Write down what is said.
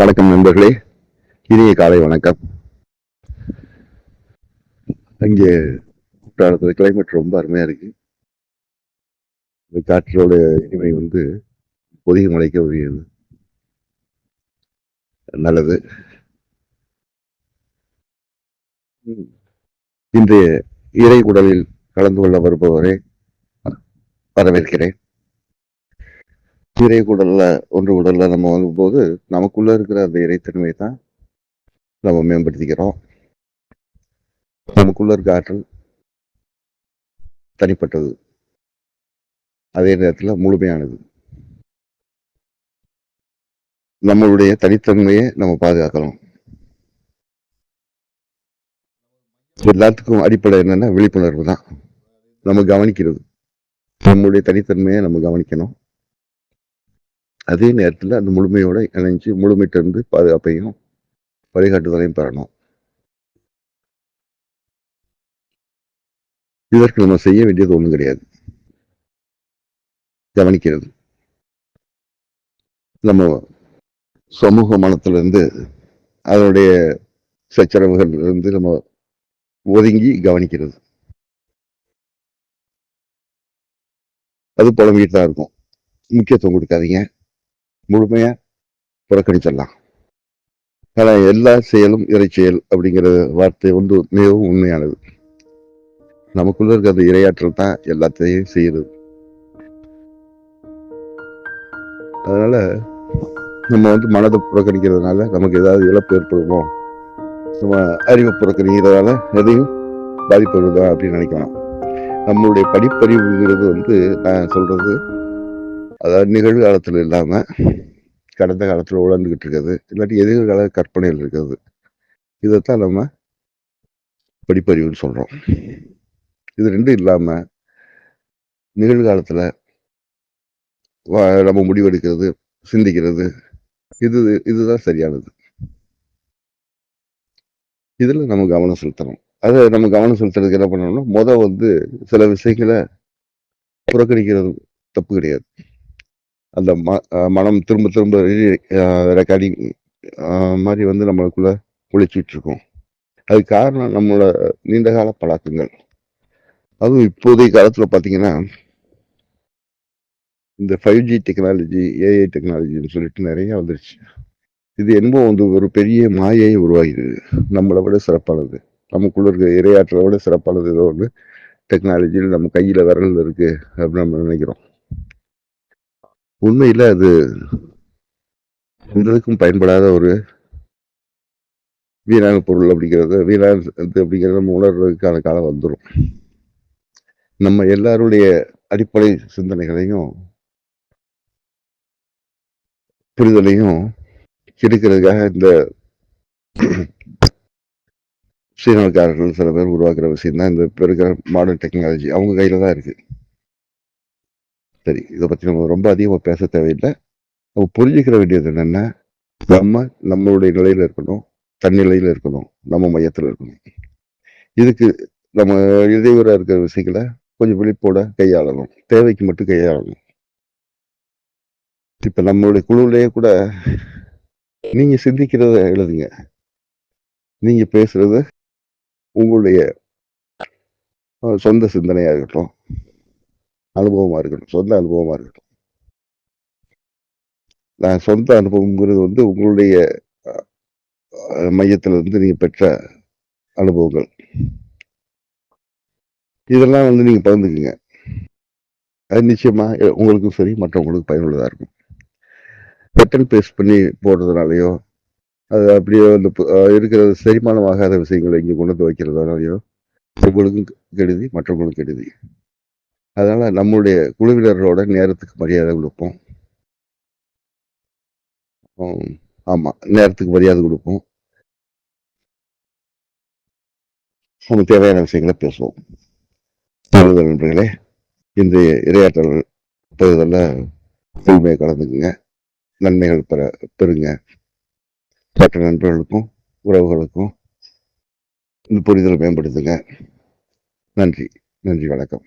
வணக்கம் நண்பர்களே இனிய காலை வணக்கம். அங்கே குற்றாலத்தில் கிளைமேட் ரொம்ப அருமையா இருக்கு. இந்த காற்றோட இனிமை வந்து பொதிகை மலைக்க உரியது நல்லது. இன்றைய இறை உடலில் கலந்து கொள்ள வருபவரை வரவேற்கிறேன். இறை உடல்ல ஒன்று உடல்ல நம்ம வாங்கும்போது நமக்குள்ள இருக்கிற அந்த இறைத்தன்மையை தான் நம்ம மேம்படுத்திக்கிறோம். நமக்குள்ள இருக்க ஆற்றல் தனிப்பட்டது. அதே நேரத்தில் முழுமையானது. நம்மளுடைய தனித்தன்மையை நம்ம பாதுகாக்கலாம் எல்லாத்துக்கும் அடிப்படை என்னன்னா விழிப்புணர்வு தான். நம்ம கவனிக்கிறது. நம்மளுடைய தனித்தன்மையை நம்ம கவனிக்கணும். அதே நேரத்தில் அந்த முழுமையோட இணைஞ்சு முழுமைட்டிருந்து பாதுகாப்பையும் வழிகாட்டுதலையும் பெறணும். இதற்கு நம்ம செய்ய வேண்டியது ஒன்றும் கிடையாது. கவனிக்கிறது. நம்ம சமூக மனத்திலிருந்து அதனுடைய சச்சரவுகள் இருந்து நம்ம ஒதுங்கி கவனிக்கிறது. அது புலம்பிட்டு தான் இருக்கும். முக்கியத்துவம் கொடுக்காதீங்க. முழுமையா புறக்கணிச்சிடலாம். ஆனா எல்லா செயலும் இறைச்செயல் அப்படிங்கிற வார்த்தை வந்து மிகவும் உண்மையானது. நமக்குள்ள இருக்க அந்த இரையாற்றல் தான் எல்லாத்தையும் செய்யுது. அதனால நம்ம வந்து மனதை புறக்கணிக்கிறதுனால நமக்கு ஏதாவது இழப்பு ஏற்படுமோ? நம்ம அறிவை புறக்கணிக்கிறதுனால எதையும் பாதிப்பு வருதா அப்படின்னு நினைக்கலாம். நம்மளுடைய படிப்பறிவுங்கிறது வந்து நான் சொல்றது அதாவது நிகழ்காலத்தில் இல்லாமல் கடந்த காலத்தில் உழந்துக்கிட்டு இருக்குது. இல்லாட்டி எதிர்கால கற்பனையில் இருக்கிறது இதைத்தான் நம்ம படிப்பறிவுன்னு சொல்கிறோம் இது ரெண்டும் இல்லாமல் நிகழ்காலத்தில் நம்ம முடிவெடுக்கிறது சிந்திக்கிறது இது இதுதான் சரியானது. இதில் நம்ம கவனம் செலுத்தணும். அதை நம்ம கவனம் செலுத்துறதுக்கு என்ன பண்ணணும்னா மொதல் வந்து சில விஷயங்களை புறக்கணிக்கிறது தப்பு கிடையாது. அந்த ம- மனம் திரும்ப திரும்ப ரெக்கார்டிங் மாதிரி வந்து நம்மளுக்குள்ள குளிச்சுட்டு இருக்கோம். அது காரணம் நம்மளோட நீண்டகால பழக்கங்கள். அதுவும் இப்போதைய காலத்தில் பார்த்தீங்கன்னா இந்த ஃபைவ் ஜி டெக்னாலஜி ஏஐ டெக்னாலஜின்னு சொல்லிட்டு நிறைய வந்துருச்சு. இது என்னமோ வந்து ஒரு பெரிய மாயை உருவாகிடுது நம்மளை விட சிறப்பானது. நமக்குள்ள இருக்க இரையாற்றலை விட சிறப்பானது ஏதோ வந்து டெக்னாலஜியில் நம்ம கையில் விரல் இருக்குது அப்படின்னு நம்ம நினைக்கிறோம். உண்மையில் அது எந்ததுக்கும் பயன்படாத ஒரு வீணான பொருள் அப்படிங்கிறது. வீணான இது அப்படிங்கிறத நம்ம உணர்றதுக்கான காலம் வந்துடும் நம்ம எல்லாருடைய அடிப்படை சிந்தனைகளையும் புரிதலையும் கெடுக்கிறதுக்காக இந்த சீனக்காரர்கள் சில பேர் உருவாக்குற விஷயம் தான் இந்த இப்போ இருக்கிற மாடர்ன் டெக்னாலஜி அவங்க கையில் தான் இருக்குது சரி இதை பத்தி நம்ம ரொம்ப அதிகமா பேச தேவையில்லை. நம்ம புரிஞ்சுக்கிற வேண்டியது என்னன்னா நம்ம நம்மளுடைய நிலையில இருக்கணும் தன்னிலையில இருக்கணும் நம்ம மையத்தில் இருக்கணும். இதுக்கு நம்ம இடையூறா இருக்கிற விஷயங்களை கொஞ்சம் விழிப்போட கையாளணும். தேவைக்கு மட்டும் கையாளணும். இப்ப நம்மளுடைய குழுவிலேயே கூட நீங்க சிந்திக்கிறத எழுதுங்க. நீங்க பேசுகிறது உங்களுடைய சொந்த சிந்தனையா இருக்கட்டும். அனுபவமா இருக்கட்டும். சொந்த அனுபவமா இருக்கட்டும். நான் சொந்த அனுபவங்கிறது வந்து உங்களுடைய மையத்திலிருந்து மையத்துல இருந்து நீங்க பெற்ற அனுபவங்கள். இதெல்லாம் வந்து நீங்க பகிர்ந்துக்குங்க. அது நிச்சயமா உங்களுக்கும் சரி மற்றவங்களுக்கும் பயனுள்ளதா இருக்கும். கட் பேஸ்ட் பண்ணி போடுறதுனாலையோ அது அப்படியே அந்த இருக்கிறது செரிமானமாகாத விஷயங்களை இங்க கொண்டு வந்து வைக்கிறதுனாலையோ உங்களுக்கும் கெடுதி மற்றவங்களுக்கும் கெடுதி. அதனால் நம்மளுடைய குழுவினர்களோட நேரத்துக்கு மரியாதை கொடுப்போம். ஆமாம் நேரத்துக்கு மரியாதை கொடுப்போம். நமக்கு தேவையான விஷயங்களை பேசுவோம். நல்லது நண்பர்களே இன்றைய இரையாற்றல் பகுதியில் முழுமையை கலந்துக்குங்க. நன்மைகள் பெற பெறுங்க. மற்ற நண்பர்களுக்கும் உறவுகளுக்கும் இந்த புரிதலை மேம்படுத்துங்க. நன்றி நன்றி வணக்கம்.